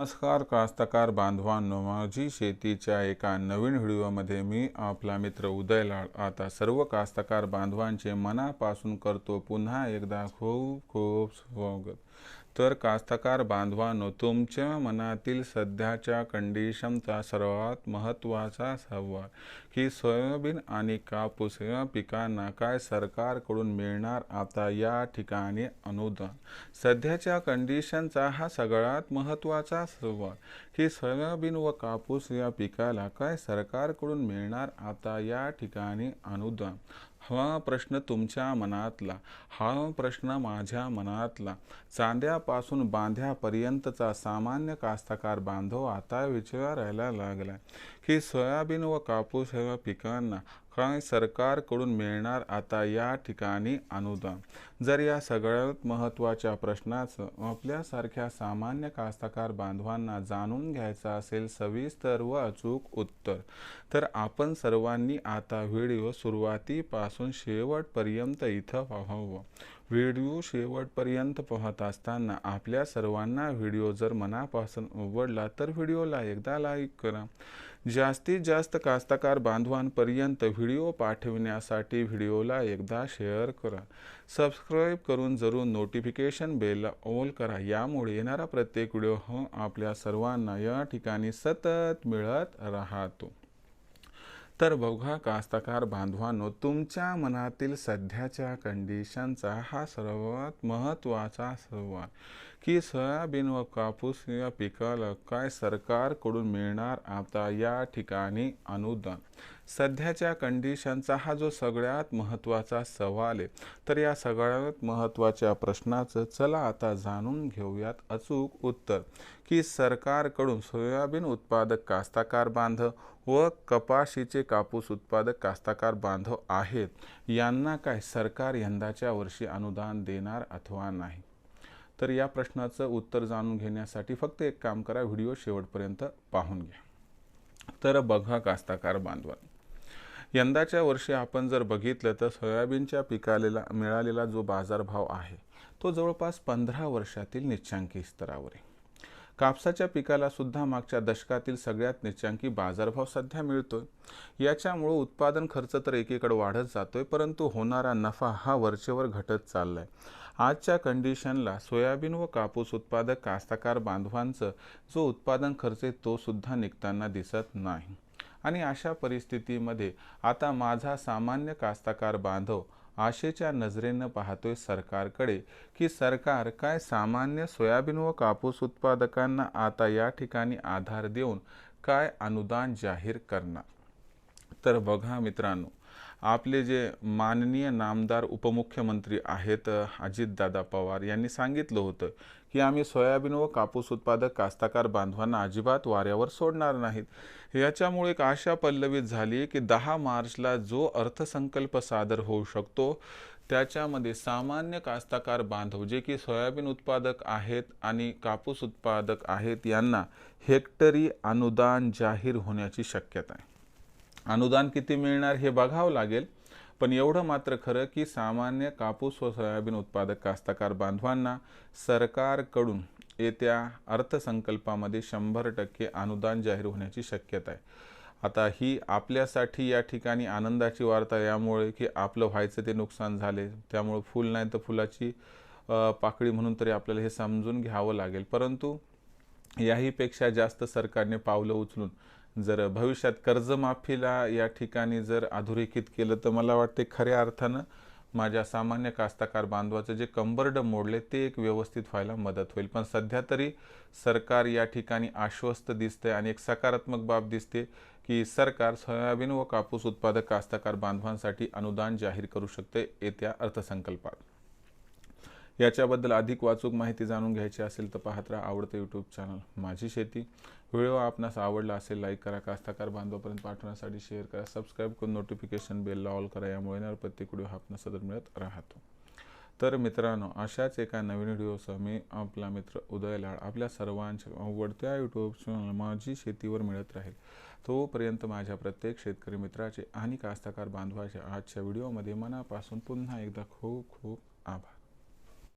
नमस्कार कास्तकार बांधवांनो. माझी शेतीच्या एका नवीन व्हिडिओमध्ये मी आपला मित्र उदय लाड आता सर्व कास्तकार बांधवांचे मनापासून करतो. पुन्हा एकदा खूप खूप स्वागत. तर कास्तकार बांधवानो तुमच्या मनातील सध्याच्या कंडिशनचा सर्वात महत्त्वाचा सवाल की सोयाबीन आणि कापूस या पिकांना काय सरकारकडून मिळणार आता या ठिकाणी अनुदान? सध्याच्या कंडिशनचा हा सगळ्यात महत्त्वाचा सवाल की सोयाबीन व कापूस या पिकाला काय सरकारकडून मिळणार आता या ठिकाणी अनुदान? हा प्रश्न तुमच्या मनातला हा प्रश्न माझ्या मनातला. चांद्यापासून बांध्यापर्यंतचा सामान्य कास्तकार बांधव आता विचारायला लागला की सोयाबीन व कापूस ह्या पिकांना काय सरकारकडून मिळणार आता या ठिकाणी अनुदान. जर या सगळ्यात महत्त्वाच्या प्रश्नाचं आपल्यासारख्या सामान्य कास्तकार बांधवांना जाणून घ्यायचं असेल सविस्तर व अचूक उत्तर तर आपण सर्वांनी आता व्हिडिओ सुरुवातीपासून शेवटपर्यंत इथं पाहावं. व्हिडिओ शेवटपर्यंत पाहत असताना आपल्या सर्वांना व्हिडिओ जर मनापासून आवडला तर व्हिडिओला एकदा लाईक करा. जास्तीत जास्त कास्तकार बांधवांपर्यंत व्हिडिओ पाठविण्यासाठी व्हिडिओला एकदा शेअर करा. सबस्क्राईब करून जरूर नोटिफिकेशन बेलला ऑल करा. यामुळे येणारा प्रत्येक व्हिडिओ आपल्या सर्वांना या ठिकाणी सतत मिळत राहतो. तर बघा कास्तकार बांधवांनो तुमच्या मनातील सध्याच्या कंडिशनचा हा सर्वात महत्त्वाचा सवाल. की सोयाबीन व कापूस या पिकाला काय सरकारकडून मिळणार? आता या ठिकाणी अनुदान. सध्याच्या कंडिशनचा हा जो सगळ्यात महत्त्वाचा सवाल आहे तर या सगळ्यात महत्त्वाच्या प्रश्नाचं चला आता जाणून घेऊयात अचूक उत्तर. की सरकारकडून सोयाबीन उत्पादक कास्ताकार बांधव व कपाशीचे कापूस उत्पादक कास्ताकार बांधव आहेत यांना काय सरकार यंदाच्या वर्षी अनुदान देणार अथवा नाही? तर या प्रश्नाचं उत्तर जाणून घेण्यासाठी फक्त एक काम करा व्हिडिओ शेवटपर्यंत पाहून घ्या. तर बघा कास्ताकार बांधवान. यंदाच्या वर्षी आपण जर बघितलं तर सोयाबीनच्या पिकालेला मिळालेला जो बाजारभाव आहे तो जवळपास पंधरा वर्षातील निच्चांकी स्तरावर आहे. कापसाच्या पिकाला सुद्धा मागच्या दशकातील सगळ्यात निच्चांकी बाजारभाव सध्या मिळतोय. याच्यामुळं उत्पादन खर्च तर एकीकडे वाढत जातोय परंतु होणारा नफा हा वरचेवर घटत चाललाय. आजच्या कंडिशनला सोयाबीन व कापूस उत्पादक कास्तकार बांधवांचं जो उत्पादन खर्च आहे तो सुद्धा निघताना दिसत नाही. आणि अशा परिस्थितीमध्ये आता माझा सामान्य कास्तकार बांधव आशेच्या नजरेनं पाहतोय सरकारकडे की सरकार काय सामान्य सोयाबीन व कापूस उत्पादकांना आता या ठिकाणी आधार देऊन काय अनुदान जाहीर करणार. तर बघा मित्रांनो आपले जे माननीय नामदार उपमुख्यमंत्री आहेत अजितदादा पवार यांनी सांगितलं होतं की आम्ही सोयाबीन व कापूस उत्पादक कास्ताकार बांधवांना अजिबात वाऱ्यावर सोडणार नाहीत. याच्यामुळे एक आशा पल्लवित झाली की दहा मार्चला जो अर्थसंकल्प सादर होऊ शकतो त्याच्यामध्ये सामान्य कास्ताकार बांधव जे की सोयाबीन उत्पादक आहेत आणि कापूस उत्पादक आहेत यांना हेक्टरी अनुदान जाहीर होण्याची शक्यता आहे. अनुदान किती मिळणार हे बघावं लागेल. पण एवढं मात्र खरं की सामान्य कापूस व सोयाबीन उत्पादक कास्तकार बांधवांना सरकारकडून येत्या अर्थसंकल्पामध्ये शंभर टक्के अनुदान जाहीर होण्याची शक्यता आहे. आता ही आपल्यासाठी या ठिकाणी आनंदाची वार्ता यामुळे की आपलं व्हायचं ते नुकसान झाले. त्यामुळे फुल नाही तर फुलाची पाकळी म्हणून तरी आपल्याला हे समजून घ्यावं लागेल. परंतु याहीपेक्षा जास्त सरकारने पावलं उचलून जर भविष्यात कर्जमाफीला या ठिकाणी जर अधोरेखित केलं तर मला वाटते खऱ्या अर्थानं माझ्या सामान्य कास्तकार बांधवाचं जे कंबरड मोडले ते एक व्यवस्थित व्हायला मदत होईल. पण सध्या तरी सरकार या ठिकाणी आश्वस्त दिसते आणि एक सकारात्मक बाब दिसते की सरकार सोयाबीन व कापूस उत्पादक कास्तकार बांधवांसाठी अनुदान जाहीर करू शकते येत्या अर्थसंकल्पात. याच्याबद्दल अधिक वाचूक माहिती जाणून घ्यायची असेल तर पाहत राहा आवडतं यूट्यूब चॅनल माझी शेती. व्हिडिओ आपणास आवडला असेल लाईक करा कास्ताकार बांधवापर्यंत पाठवण्यासाठी शेअर करा. सबस्क्राईब करून नोटिफिकेशन बेलला ऑल करा. यामुळे येणार प्रत्येक व्हिडिओ आपण सदर मिळत राहतो. तर मित्रांनो अशाच एका नवीन व्हिडिओसह मी आपला मित्र उदय लाड आपल्या सर्वांच्या आवडत्या यूट्यूब चॅनल माझी शेतीवर मिळत राहील. तोपर्यंत माझ्या प्रत्येक शेतकरी मित्राचे आणि कास्तकार बांधवाच्या आजच्या व्हिडिओमध्ये मनापासून पुन्हा एकदा खूप खूप आभार.